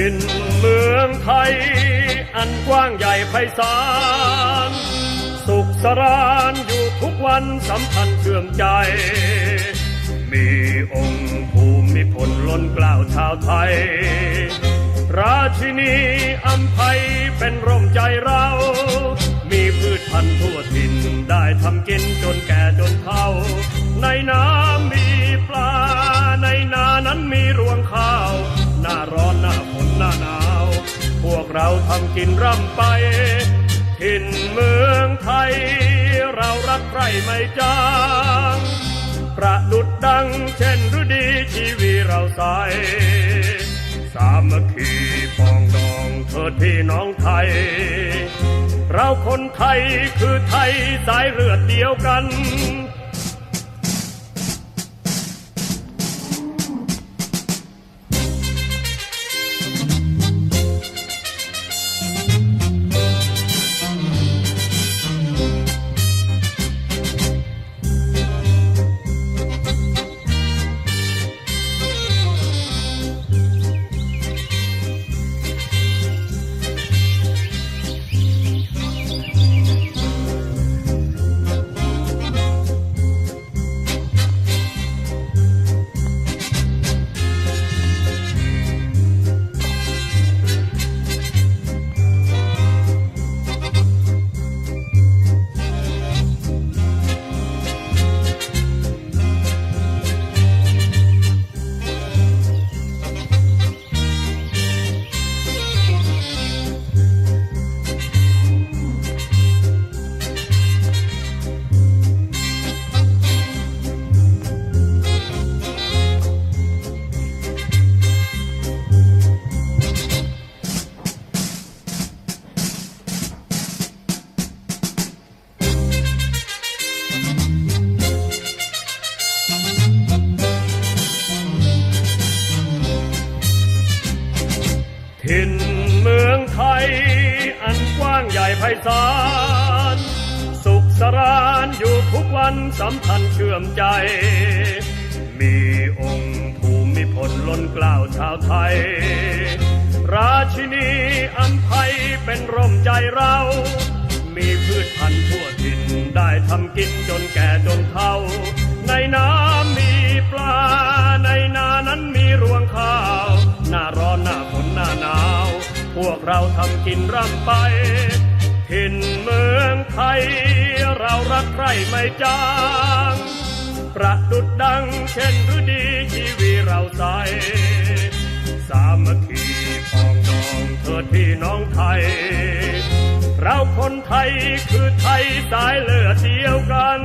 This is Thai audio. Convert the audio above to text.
ถิ่นเมืองไทย อันกว้างใหญ่ไพศาล สุขสรานอยู่ทุกวันสัมพันธ์เชื่อมใจ มีองค์ภูมิพลล้นกล้าวชาวไทย ราชินีอัมภัยเป็นร่มใจเรา มีพืชพันธุ์ทั่วถิ่นได้ทำกินจนแก่จนเฒ่า ในน้ำมีปลาในนานั้นมีรวงข้าว เราทำกินร่ำไปถิ่นเมืองไทย เรารักใครไม่จางประดุดดังเช่นฤดีชีวีเราใสสามัคคีปองดองเถิดพี่น้องไทย เราคนไทยคือไทยสายเลือดเดียวกัน ถิ่นเมืองไทย อันกว้างใหญ่ไพศาล สุขสรานอยู่ทุกวันสัมพันธ์เชื่อมใจ มีองค์ภูมิพลล้นกล้าวชาวไทย ราชินีอัมภัยเป็นร่มใจเรา มีพืชพันธุ์ทั่วถิ่นได้ทำกินจนแก่จนเฒ่า วกเราทำกินร่ำไปถิ่นเมืองไทย เรารักใครไม่จาง ประดุดดังเช่นฤดีชีวีเราใส สามัคคีปองดองเถิดพี่น้องไทย เราคนไทยคือไทยสายเลือดเดียวกัน